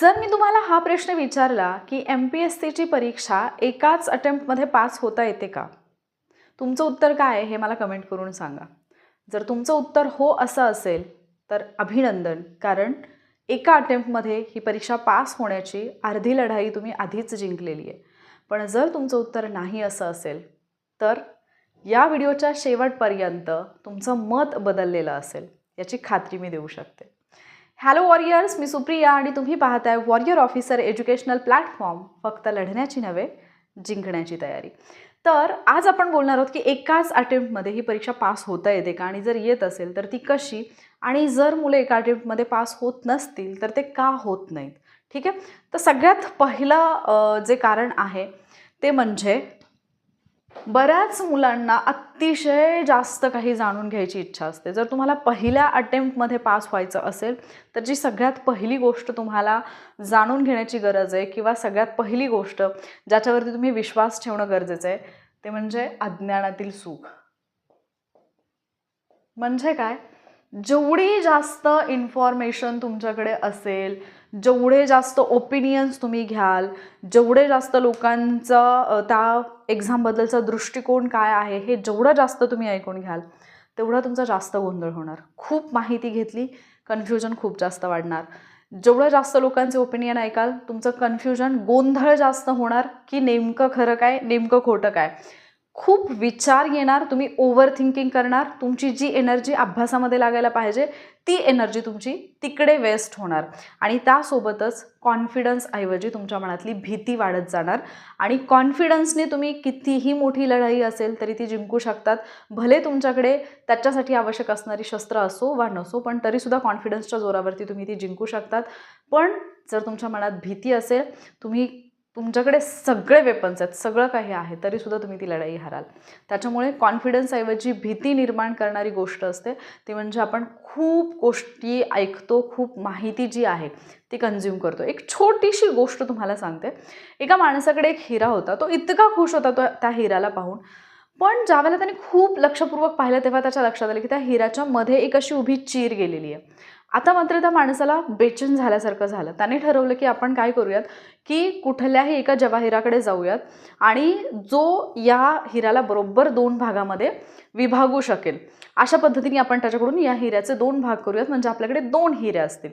जर मी तुम्हाला हा प्रश्न विचारला की एम पी एस सीची परीक्षा एकाच अटेम्प्टमध्ये पास होता येते का? तुमचं उत्तर काय आहे हे मला कमेंट करून सांगा. जर तुमचं उत्तर हो असं असेल तर अभिनंदन. कारण एका अटेम्प्टमध्ये ही परीक्षा पास होण्याची अर्धी लढाई तुम्ही आधीच जिंकलेली आहे. पण जर तुमचं उत्तर नाही असं असेल तर या व्हिडिओच्या शेवटपर्यंत तुमचं मत बदललेलं असेल याची खात्री मी देऊ शकते. हॅलो वॉरियर्स मी सुप्रिया आणि तुम्ही पाहताय वॉरियर ऑफिसर एज्युकेशनल प्लॅटफॉर्म फक्त लढण्याची नव्हे जिंकण्याची तयारी. तर आज आपण बोलणार आहोत की एकाच अटेम्प्टमध्ये ही परीक्षा पास होता येते का? आणि जर येत असेल तर ती कशी? आणि जर मुलं एका अटेम्प्टमध्ये पास होत नसतील तर ते का होत नाहीत? ठीक आहे? तर सगळ्यात पहिलं जे कारण आहे ते म्हणजे बऱ्याच मुलांना अतिशय जास्त काही जाणून घ्यायची इच्छा असते. जर तुम्हाला पहिल्या अटेम्प्टमध्ये पास व्हायचं असेल तर जी सगळ्यात पहिली गोष्ट तुम्हाला जाणून घेण्याची गरज आहे किंवा सगळ्यात पहिली गोष्ट ज्याच्यावरती तुम्ही विश्वास ठेवणं गरजेचं आहे ते म्हणजे अज्ञानातील सुख. म्हणजे काय? जेवढी जास्त इन्फॉर्मेशन तुमच्याकडे असेल जेवढे जास्त ओपिनियन्स तुम्ही घ्याल जेवढे जास्त लोकांचं त्या एक्झामबद्दलचा दृष्टिकोन काय आहे हे जेवढं जास्त तुम्ही ऐकून घ्याल तेवढा तुमचा जास्त गोंधळ होणार. खूप माहिती घेतली कन्फ्युजन खूप जास्त वाढणार. जेवढं जास्त लोकांचे ओपिनियन ऐकाल तुमचं कन्फ्युजन गोंधळ जास्त होणार की नेमकं खरं काय नेमकं खोटं काय? खूप विचार येणार तुम्ही ओव्हर थिंकिंग करणार तुमची जी एनर्जी अभ्यासामध्ये लागायला पाहिजे ती एनर्जी तुमची तिकडे वेस्ट होणार. आणि त्यासोबतच कॉन्फिडन्सऐवजी तुमच्या मनातली भीती वाढत जाणार. आणि कॉन्फिडन्सने तुम्ही कितीही मोठी लढाई असेल तरी ती जिंकू शकतात. भले तुमच्याकडे त्याच्यासाठी आवश्यक असणारी शस्त्र असो वा नसो पण तरीसुद्धा कॉन्फिडन्सच्या जोरावरती तुम्ही ती जिंकू शकतात. पण जर तुमच्या मनात भीती असेल तुम्ही तुमच्याकडे सगळे वेपन्स आहेत सगळं काही आहे तरीसुद्धा तुम्ही ती लढाई हाराल. त्याच्यामुळे कॉन्फिडन्सऐवजी भीती निर्माण करणारी गोष्ट असते. ती म्हणजे आपण खूप गोष्टी ऐकतो खूप माहिती जी आहे ती कन्झ्युम करतो. एक छोटीशी गोष्ट तुम्हाला सांगते. एका माणसाकडे एक हिरा होता तो इतका खुश होता तो त्या हिऱ्याला पाहून. पण ज्यावेळेला त्याने खूप लक्षपूर्वक पाहिलं तेव्हा त्याच्या लक्षात आलं की त्या हिराच्या मध्ये एक अशी उभी चीर गेलेली आहे. आता मात्र त्या माणसाला बेचैन झाल्यासारखं झालं. त्याने ठरवलं की आपण काय करूयात? की कुठल्याही एका जवाहिराकडे जाऊयात आणि जो या हिऱ्याला बरोबर दोन भागामध्ये विभागू शकेल. अशा पद्धतीने आपण त्याच्याकडून या हिऱ्याचे दोन भाग करूयात. म्हणजे आपल्याकडे दोन हिरे असतील.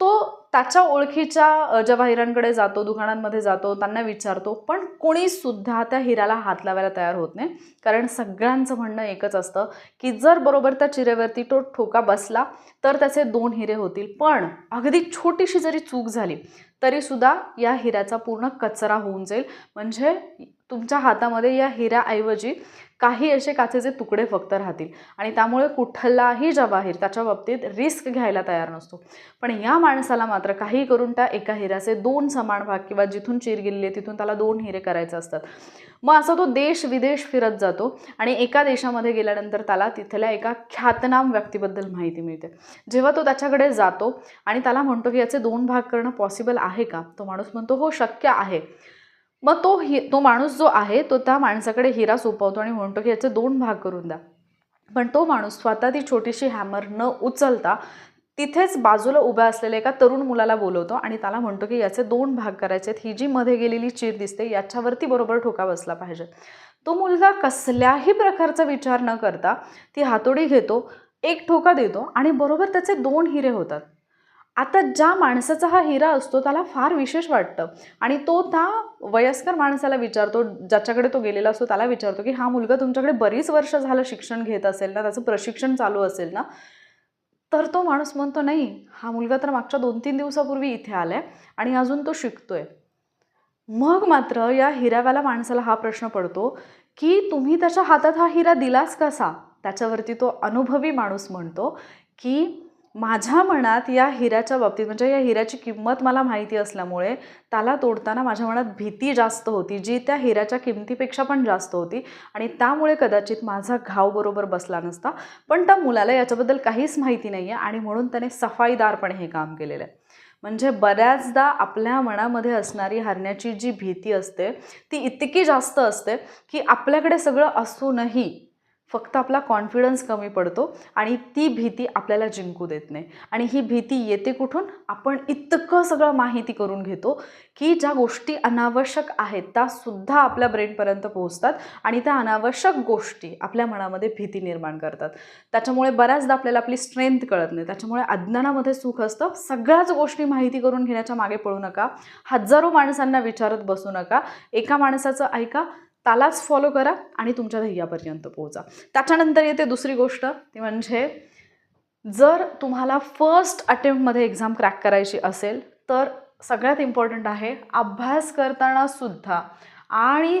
तो त्याच्या ओळखीच्या ज्या हिरांकडे जातो दुकानांमध्ये जातो त्यांना विचारतो पण कोणीसुद्धा त्या हिऱ्याला हात लावायला तयार होत नाही. कारण सगळ्यांचं म्हणणं एकच असतं की जर बरोबर त्या चिरेवरती तो ठोका बसला तर त्याचे दोन हिरे होतील. पण अगदी छोटीशी जरी चूक झाली तरीसुद्धा या हिऱ्याचा पूर्ण कचरा होऊन जाईल. म्हणजे तुमच्या हातामध्ये या हिऱ्याऐवजी काही असे काचेचे तुकडे फक्त राहतील. आणि त्यामुळे कुठलाही जवाहीर त्याच्या बाबतीत रिस्क घ्यायला तयार नसतो. पण या माणसाला मात्र काही करून त्या एका हिऱ्याचे दोन समान भाग किंवा जिथून चिर गेलेली आहे तिथून त्याला दोन हिरे करायचे असतात. मग असा तो देश विदेश फिरत जातो आणि एका देशामध्ये गेल्यानंतर त्याला तिथल्या एका ख्यातनाम व्यक्तीबद्दल माहिती मिळते. जेव्हा तो त्याच्याकडे जातो आणि त्याला म्हणतो की याचे दोन भाग करणं पॉसिबल आहे का? तो माणूस म्हणतो हो शक्य आहे. मग तो हि तो माणूस जो आहे तो त्या माणसाकडे हिरा सोपवतो आणि म्हणतो की याचे दोन भाग करून द्या. पण तो माणूस स्वतः ती छोटीशी हॅमर न उचलता तिथेच बाजूला उभ्या असलेल्या एका तरुण मुलाला बोलवतो आणि त्याला म्हणतो की याचे दोन भाग करायचे आहेत ही जी मध्ये गेलेली चीर दिसते याच्यावरती बरोबर ठोका बसला पाहिजे. तो मुलगा कसल्याही प्रकारचा विचार न करता ती हातोडी घेतो एक ठोका देतो आणि बरोबर त्याचे दोन हिरे होतात. आता ज्या माणसाचा हा हिरा असतो त्याला फार विशेष वाटतं. आणि तो त्या वयस्कर माणसाला विचारतो ज्याच्याकडे तो गेलेला असतो त्याला विचारतो की हा मुलगा तुमच्याकडे बरीच वर्ष झालं शिक्षण घेत असेल ना त्याचं प्रशिक्षण चालू असेल ना? तर तो माणूस म्हणतो नाही हा मुलगा तर मागच्या दोन तीन दिवसापूर्वी इथे आला आहे आणि अजून तो शिकतोय. मग मात्र या हिऱ्यावाला माणसाला हा प्रश्न पडतो की तुम्ही त्याच्या हातात हा हिरा दिलास कसा? त्याच्यावरती तो अनुभवी माणूस म्हणतो की माझ्या मनात या हिऱ्याच्या बाबतीत म्हणजे या हिऱ्याची किंमत मला माहिती असल्यामुळे त्याला तोडताना माझ्या मनात भीती जास्त होती जी त्या हिऱ्याच्या किमतीपेक्षा पण जास्त होती. आणि त्यामुळे कदाचित माझा घाव बरोबर बसला नसता. पण त्या मुलाला याच्याबद्दल काहीच माहिती नाही आहे आणि म्हणून त्याने सफाईदारपणे हे काम केलेलं आहे. म्हणजे बऱ्याचदा आपल्या मनामध्ये असणारी हरण्याची जी भीती असते ती इतकी जास्त असते की आपल्याकडे सगळं असूनही फक्त आपला कॉन्फिडन्स कमी पडतो आणि ती भीती आपल्याला जिंकू देत नाही. आणि ही भीती येते कुठून? आपण इतकं सगळं माहिती करून घेतो की ज्या गोष्टी अनावश्यक आहेत त्यासुद्धा आपल्या ब्रेनपर्यंत पोहोचतात आणि त्या अनावश्यक गोष्टी आपल्या मनामध्ये भीती निर्माण करतात. त्याच्यामुळे बऱ्याचदा आपल्याला आपली स्ट्रेंथ कळत नाही. त्याच्यामुळे अज्ञानामध्ये सुख असतं. सगळ्याच गोष्टी माहिती करून घेण्याच्या मागे पळू नका. हजारो माणसांना विचारत बसू नका. एका माणसाचं ऐका त्यालाच फॉलो करा आणि तुमच्या ध्येयापर्यंत पोहोचा. त्याच्यानंतर येते दुसरी गोष्ट ती म्हणजे जर तुम्हाला फर्स्ट अटेम्प्टमध्ये एक्झाम क्रॅक करायची असेल तर सगळ्यात इम्पॉर्टंट आहे अभ्यास करताना सुद्धा. आणि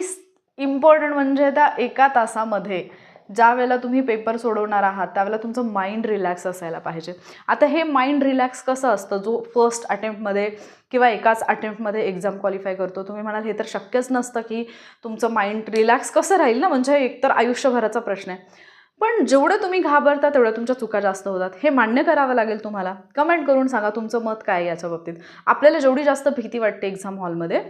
इम्पॉर्टंट म्हणजे त्या एका तासामध्ये ज्या वेळेला तुम्ही पेपर सोडवणार आहात त्यावेळेला तुमचं माइंड रिलॅक्स असायला पाहिजे. आता हे माइंड रिलॅक्स कसं असतं? जो फर्स्ट अटेम्प्टमध्ये किंवा एकाच अटेम्प्टमध्ये एक्झाम क्वालिफाय करतो तुम्ही म्हणाल हे तर शक्यच नसतं की तुमचं माइंड रिलॅक्स कसं राहील ना? म्हणजे एकतर आयुष्यभराचा प्रश्न आहे. पण जेवढं तुम्ही घाबरता तेवढ्या तुमच्या चुका जास्त होतात. हे मान्य करावं लागेल तुम्हाला. कमेंट करून सांगा तुमचं मत काय आहे याच्या बाबतीत. आपल्याला जेवढी जास्त भीती वाटते एक्झाम हॉलमध्ये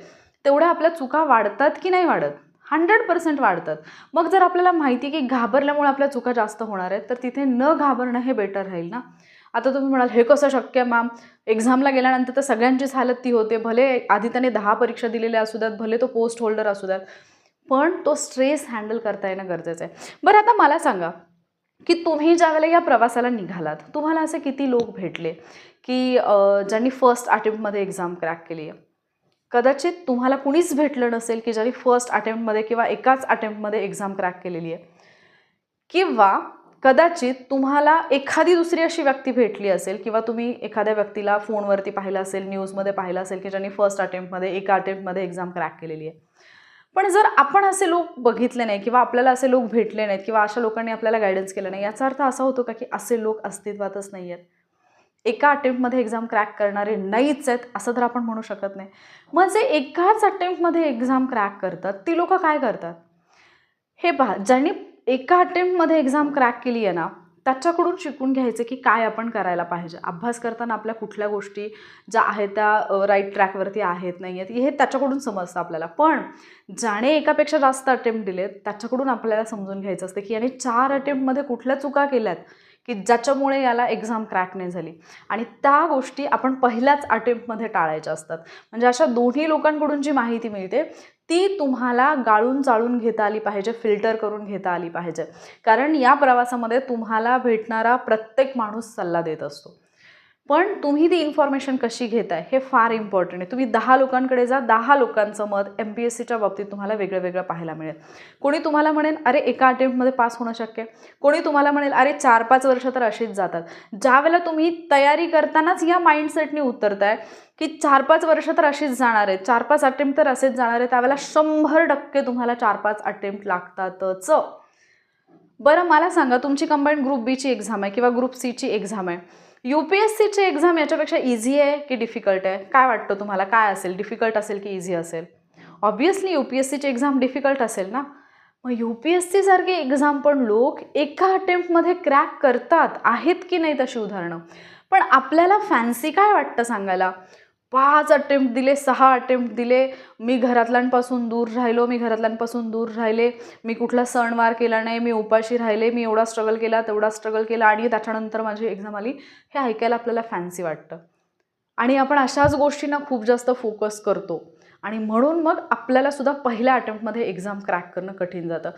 तेवढ्या आपल्या चुका वाढतात की नाही वाढत? हंड्रेड पर्सेंट वाढतात. मग जर आपल्याला माहिती आहे की घाबरल्यामुळे आपल्या चुका जास्त होणार आहेत तर तिथे न घाबरणं हे बेटर राहील ना? आता तुम्ही म्हणाल हे कसं शक्य आहे मॅम एक्झामला गेल्यानंतर तर सगळ्यांचीच हालत ती होते. भले आधी त्याने दहा परीक्षा दिलेल्या असू द्यात भले तो पोस्ट होल्डर असू द्यात पण तो स्ट्रेस हँडल करता येणं गरजेचं आहे. बरं आता मला सांगा की तुम्ही ज्यावेळेला या प्रवासाला निघालात तुम्हाला असे किती लोक भेटले की ज्यांनी फर्स्ट अटेम्प्टमध्ये एक्झाम क्रॅक केली आहे? कदाचित तुम्हाला कुणीच भेटलं नसेल की ज्यांनी फर्स्ट अटेम्प्टमध्ये किंवा एकाच अटेम्प्टमध्ये एक्झाम क्रॅक केलेली आहे. किंवा कदाचित तुम्हाला एखादी दुसरी अशी व्यक्ती भेटली असेल किंवा तुम्ही एखाद्या व्यक्तीला फोनवरती पाहिलं असेल न्यूजमध्ये पाहिलं असेल की ज्यांनी फर्स्ट अटेम्प्टमध्ये एका अटेम्प्टमध्ये एक्झाम क्रॅक केलेली आहे. पण जर आपण असे लोक बघितले नाही किंवा आपल्याला असे लोक भेटले नाहीत किंवा अशा लोकांनी आपल्याला गायडन्स केलं नाही याचा अर्थ असा होतो का की असे लोक अस्तित्वातच नाही आहेत एका अटेम्प्टमध्ये एक्झाम क्रॅक करणारे नाहीच आहेत असं तर आपण म्हणू शकत नाही. मग जे एकाच अटेम्प्टमध्ये एक्झाम क्रॅक करतात ती लोक काय करतात? हे पहा ज्यांनी एका अटेम्प्टमध्ये एक्झाम क्रॅक केली आहे ना त्याच्याकडून शिकून घ्यायचं की काय आपण करायला पाहिजे. अभ्यास करताना आपल्या कुठल्या गोष्टी ज्या आहेत त्या राईट ट्रॅकवरती आहेत नाही आहेत हे त्याच्याकडून समजतं आपल्याला. पण ज्याने एकापेक्षा जास्त अटेम्प्ट दिलेत त्याच्याकडून आपल्याला समजून घ्यायचं असतं की याने चार अटेम्प्टमध्ये कुठल्या चुका केल्यात की ज्याच्यामुळे याला एक्झाम क्रॅक नाही झाली. आणि त्या गोष्टी आपण पहिल्याच अटेम्प्टमध्ये टाळायच्या असतात. म्हणजे अशा दोन्ही लोकांकडून जी माहिती मिळते ती तुम्हाला गाळून चाळून घेता आली पाहिजे फिल्टर करून घेता आली पाहिजे. कारण या प्रवासामध्ये तुम्हाला भेटणारा प्रत्येक माणूस सल्ला देत असतो. पण तुम्ही ती इन्फॉर्मेशन कशी घेताय हे फार इम्पॉर्टंट आहे. तुम्ही दहा लोकांकडे जा दहा लोकांचं मत एम पी एस सीच्या बाबतीत तुम्हाला वेगळं वेगळं पाहायला मिळेल. कोणी तुम्हाला म्हणेल अरे एका अटेम्प्टमध्ये पास होणं शक्य आहे. कोणी तुम्हाला म्हणेल अरे चार पाच वर्ष तर अशीच जातात. ज्यावेळेला तुम्ही तयारी करतानाच या माइंडसेटने उतरताय की चार पाच वर्ष तर अशीच जाणार आहेत चार पाच अटेम्प्ट तर असेच जाणार आहे त्यावेळेला शंभर टक्के तुम्हाला चार पाच अटेम्प्ट लागतातच. बरं मला सांगा तुमची कंबाईंड ग्रुप बीची एक्झाम आहे किंवा ग्रुप सीची एक्झाम आहे. यू पी एस सीची एक्झाम याच्यापेक्षा इझी आहे की डिफिकल्ट आहे? काय वाटतं तुम्हाला? काय असेल? डिफिकल्ट असेल की इझी असेल? ऑब्वियसली यू पी एस सीची एक्झाम डिफिकल्ट असेल ना? मग यू पी एस सीसारखी एक्झाम पण लोक एका अटेम्प्टमध्ये क्रॅक करतात. आहेत की नाही तशी उदाहरणं? पण आपल्याला फॅन्सी काय वाटतं सांगायला? पाच अटेम्प्ट दिले सहा अटेम्प्ट दिले. मी घरातल्यांपासून दूर राहिलो मी घरातल्यांपासून दूर राहिले. मी कुठला सणवार केला नाही मी उपाशी राहिले मी एवढा स्ट्रगल केला तेवढा स्ट्रगल केला आणि त्याच्यानंतर माझी एक्झाम आली. हे ऐकायला आपल्याला फॅन्सी वाटतं. आणि आपण अशाच गोष्टींना खूप जास्त फोकस करतो. आणि म्हणून मग आपल्याला सुद्धा पहिल्या अटेम्प्टमध्ये एक्झाम क्रॅक करणं कठीण जातं.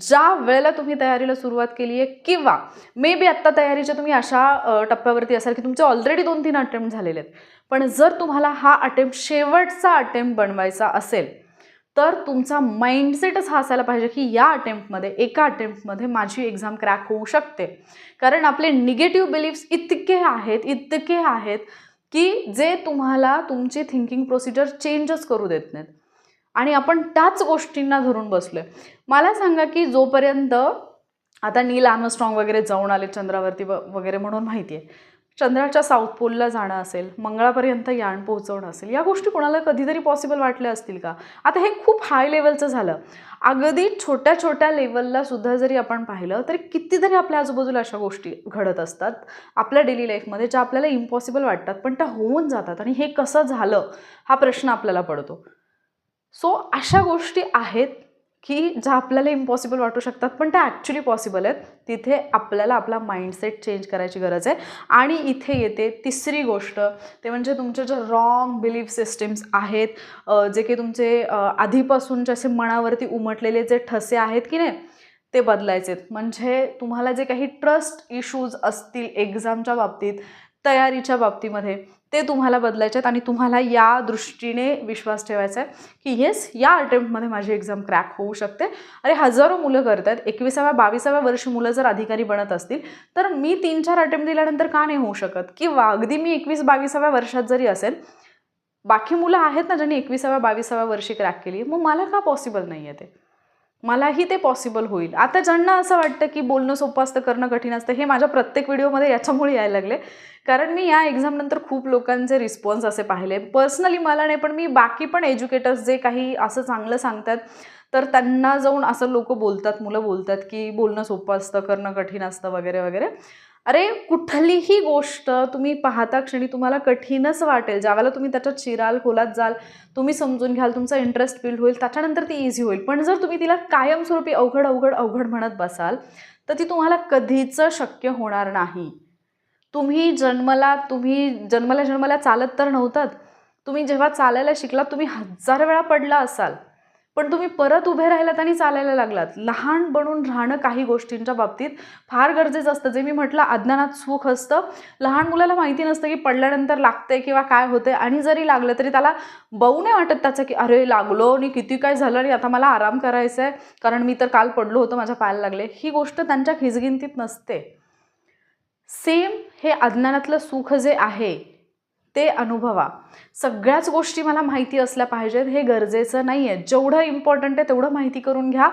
ज्या वेळेला तुम्ही तयारीला सुरुवात केली आहे किंवा मे बी आत्ता तयारीच्या तुम्ही अशा टप्प्यावरती असाल की तुमचे ऑलरेडी दोन तीन अटेम्प्ट झालेले आहेत. पण जर तुम्हाला हा अटेम्प्ट शेवटचा अटेम्प्ट बनवायचा असेल तर तुमचा माइंडसेटच हा असायला पाहिजे की या अटेम्प्टमध्ये एका अटेम्प्टमध्ये माझी एक्झाम क्रॅक होऊ शकते. कारण आपले निगेटिव्ह बिलीफ्स इतके आहेत इतके आहेत की जे तुम्हाला तुमची थिंकिंग प्रोसिजर चेंजच करू देत नाहीत. आणि आपण त्याच गोष्टींना धरून बसलो आहे मला सांगा की जोपर्यंत आता नील आर्मस्ट्रॉंग वगैरे जाऊन आले चंद्रावरती वगैरे म्हणून माहिती आहे चंद्राच्या साऊथ पोलला जाणं असेल मंगळापर्यंत यान पोहोचवणं असेल या गोष्टी कोणाला कधीतरी पॉसिबल वाटल्या असतील का? आता हे खूप हाय लेवलचं झालं. अगदी छोट्या छोट्या लेवलला सुद्धा जरी आपण पाहिलं तरी कितीतरी आपल्या आजूबाजूला अशा गोष्टी घडत असतात आपल्या डेली लाईफमध्ये ज्या आपल्याला इम्पॉसिबल वाटतात पण त्या होऊन जातात आणि हे कसं झालं हा प्रश्न आपल्याला पडतो. सो अशा गोष्टी आहेत की ज्या आपल्याला इम्पॉसिबल वाटू शकतात पण त्या ॲक्च्युली पॉसिबल आहेत तिथे आपल्याला आपला माइंडसेट चेंज करायची गरज आहे आणि इथे येते तिसरी गोष्ट ते म्हणजे तुमचे जे रॉंग बिलीफ सिस्टीम्स आहेत जे की तुमचे आधीपासूनचे असे मनावरती उमटलेले जे ठसे आहेत की नाही ते बदलायचे आहेत. म्हणजे तुम्हाला जे काही ट्रस्ट इश्यूज असतील एक्झामच्या बाबतीत तयारीच्या बाबतीमध्ये ते तुम्हाला बदलायचे आहेत आणि तुम्हाला या दृष्टीने विश्वास ठेवायचा आहे की येस या अटेम्प्टमध्ये माझी एक्झाम क्रॅक होऊ शकते. अरे हजारो मुलं करत आहेत एकविसाव्या बावीसाव्या वर्षी मुलं जर अधिकारी बनत असतील तर मी तीन चार अटेम्प्ट दिल्यानंतर का नाही होऊ शकत? किंवा अगदी मी एकवीस बावीसाव्या वर्षात जरी असेल बाकी मुलं आहेत ना ज्यांनी एकविसाव्या बावीसाव्या वर्षी क्रॅक केली मग मला का पॉसिबल नाही आहे ते? मलाही ते पॉसिबल होईल. आता ज्यांना असं वाटतं की बोलणं सोपं असतं करणं कठीण असतं हे माझ्या प्रत्येक व्हिडिओमध्ये याच्यामुळे यायला लागले. कारण मी या एक्झामनंतर खूप लोकांचे रिस्पॉन्स असे पाहिले. पर्सनली मला नाही पण मी बाकी पण एज्युकेटर्स जे काही असं चांगलं सांगतात तर त्यांना जाऊन असं लोक बोलतात मुलं बोलतात की बोलणं सोपं असतं करणं कठीण असतं वगैरे वगैरे. अरे कुठलीही गोष्ट तुम्ही पाहता क्षणी तुम्हाला कठीणच वाटेल. ज्यावेळेला तुम्ही त्याच्यात शिराल खोलात जाल तुम्ही समजून घ्याल तुमचा इंटरेस्ट बिल्ड होईल त्याच्यानंतर ती इझी होईल. पण जर तुम्ही तिला कायमस्वरूपी अवघड अवघड अवघड म्हणत बसाल तर ती तुम्हाला कधीच शक्य होणार नाही. तुम्ही जन्मला तुम्ही जन्मला जन्मला चालत तर नव्हतात. तुम्ही जेव्हा चालायला शिकलात तुम्ही हजार वेळा पडला असाल. पण तुम्ही परत उभे राहिलात आणि चालायला लागलात. लहान बनून राहणं काही गोष्टींच्या बाबतीत फार गरजेचं असतं. जे मी म्हटलं अज्ञानात सुख असतं. लहान मुलाला माहिती नसतं की पडल्यानंतर लागते किंवा काय होते आणि जरी लागलं तरी त्याला बघू नाही वाटत त्याचं की अरे लागलो आणि किती काय झालं आणि आता मला आराम करायचा आहे कारण मी तर काल पडलो होतो माझ्या पायाला लागले. ही गोष्ट त्यांच्या खिजगिंतीत नसते. सेम हे अज्ञानातलं सुख जे आहे ते अनुभवा. सगळ्याच गोष्टी मला माहिती असल्या पाहिजेत हे गरजेचं नाही आहे जेवढं इम्पॉर्टंट आहे तेवढं माहिती करून घ्या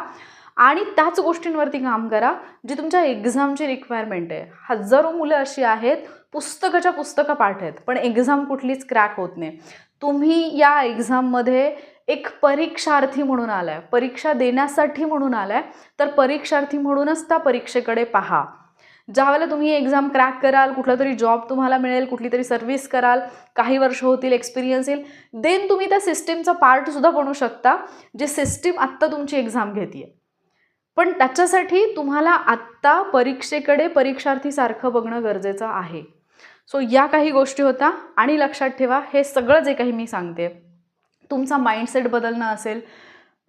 आणि त्याच गोष्टींवरती काम करा जी तुमच्या एक्झामची रिक्वायरमेंट आहे. हजारो मुलं अशी आहेत पुस्तकाच्या पुस्तकं पाठ आहेत पण एक्झाम कुठलीच क्रॅक होत नाही. तुम्ही या एक्झाममध्ये एक परीक्षार्थी म्हणून आलाय. परीक्षा देण्यासाठी म्हणून आलाय. तर परीक्षार्थी म्हणूनच त्या परीक्षेकडे पहा. ज्यावेळेला तुम्ही एक्झाम क्रॅक कराल कुठला तरी जॉब तुम्हाला मिळेल कुठली तरी सर्व्हिस कराल काही वर्ष होतील एक्सपिरियन्स येईल देन तुम्ही त्या सिस्टीमचा पार्टसुद्धा बनू शकता जे सिस्टीम आत्ता तुमची एक्झाम घेते पण त्याच्यासाठी तुम्हाला आत्ता परीक्षेकडे परीक्षार्थीसारखं बघणं गरजेचं आहे. सो या काही गोष्टी होत्या आणि लक्षात ठेवा हे सगळं जे काही मी सांगते तुमचा माइंडसेट बदलणं असेल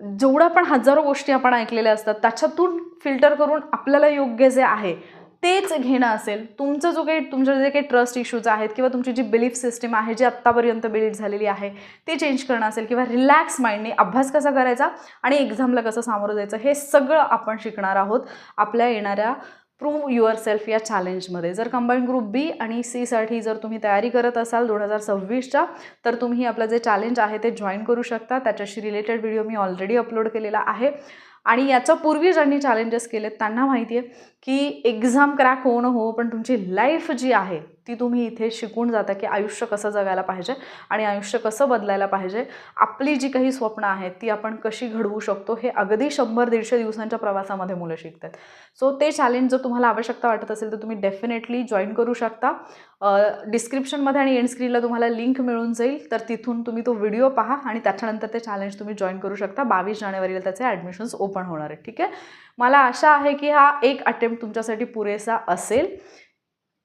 जेवढ्या पण हजारो गोष्टी आपण ऐकलेल्या असतात त्याच्यातून फिल्टर करून आपल्याला योग्य जे आहे तेच घेणं असेल तुमचं जो काही तुमचे जे काही ट्रस्ट इश्यूज आहेत किंवा तुमची जी बिलीफ सिस्टीम आहे जी आत्तापर्यंत बिल्ड झालेली आहे ते चेंज करणं असेल किंवा रिलॅक्स माइंडने अभ्यास कसा करायचा आणि एक्झामला कसं सामोरं जायचं हे सगळं आपण शिकणार आहोत आपल्या येणाऱ्या प्रूव्ह युअर सेल्फ या चॅलेंजमध्ये जर कंबाईंड ग्रुप बी आणि सीसाठी जर तुम्ही तयारी करत असाल दोन हजार सव्वीसच्या तर तुम्ही आपलं जे चॅलेंज आहे ते जॉईन करू शकता. त्याच्याशी रिलेटेड व्हिडिओ मी ऑलरेडी अपलोड केलेला आहे. आणि याच्यापूर्वी ज्यांनी चॅलेंजेस केलेत त्यांना माहिती आहे की एक्झाम क्रॅक हो न हो पण तुमची लाईफ जी आहे ती तुम्ही इथे शिकून जाता की आयुष्य कसं जगायला पाहिजे आणि आयुष्य कसं बदलायला पाहिजे. आपली जी काही स्वप्न आहेत ती आपण कशी घडवू शकतो हे अगदी शंभर दीडशे दिवसांच्या प्रवासामध्ये मुलं शिकतात. सो ते चॅलेंज जर तुम्हाला आवश्यकता वाटत असेल तर तुम्ही डेफिनेटली जॉईन करू शकता. डिस्क्रिप्शनमध्ये आणि एंड स्क्रीनला तुम्हाला लिंक मिळून जाईल. तर तिथून तुम्ही तो व्हिडिओ पहा आणि त्याच्यानंतर ते चॅलेंज तुम्ही जॉईन करू शकता. बावीस जानेवारीला त्याचे ॲडमिशन्स ओपन होणार आहे ठीक आहे? मला आशा आहे की हा एक अटेम्प्ट तुमच्यासाठी पुरेसा असेल.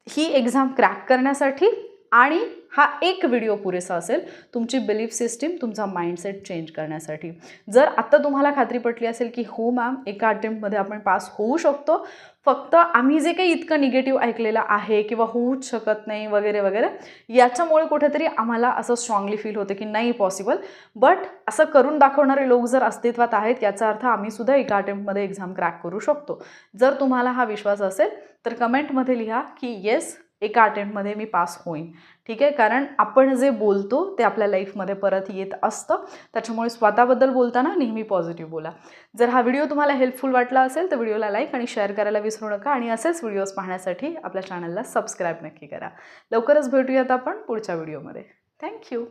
ही एक्झाम क्रॅक करण्यासाठी आणि हा एक व्हिडिओ पुरेसा असेल तुमची बिलीफ सिस्टीम तुमचा माइंडसेट चेंज करण्यासाठी. जर आत्ता तुम्हाला खात्री पटली असेल की हो मॅम एका अटेम्प्टमध्ये आपण पास होऊ शकतो फक्त आम्ही जे काही इतकं निगेटिव्ह ऐकलेलं आहे किंवा होऊच शकत नाही वगैरे वगैरे याच्यामुळे कुठेतरी आम्हाला असं स्ट्रॉंगली फील होतं की नाही पॉसिबल बट असं करून दाखवणारे लोक जर अस्तित्वात आहेत याचा अर्थ आम्ही सुद्धा एका अटेम्प्टमध्ये एक्झाम क्रॅक करू शकतो. जर तुम्हाला हा विश्वास असेल तर कमेंटमध्ये लिहा की येस एका अटेम्प्टमध्ये मी पास होईन. ठीक आहे? कारण आपण जे बोलतो ते आपल्या लाईफमध्ये परत येत असतं. त्याच्यामुळे स्वतःबद्दल बोलताना नेहमी पॉझिटिव्ह बोला. जर हा व्हिडिओ तुम्हाला हेल्पफुल वाटला असेल तर व्हिडिओला लाईक आणि शेअर करायला विसरू नका. आणि असेच व्हिडिओज पाहण्यासाठी आपल्या चॅनलला सबस्क्राईब नक्की करा. लवकरच भेटूयात आपण पुढच्या व्हिडिओमध्ये थँक्यू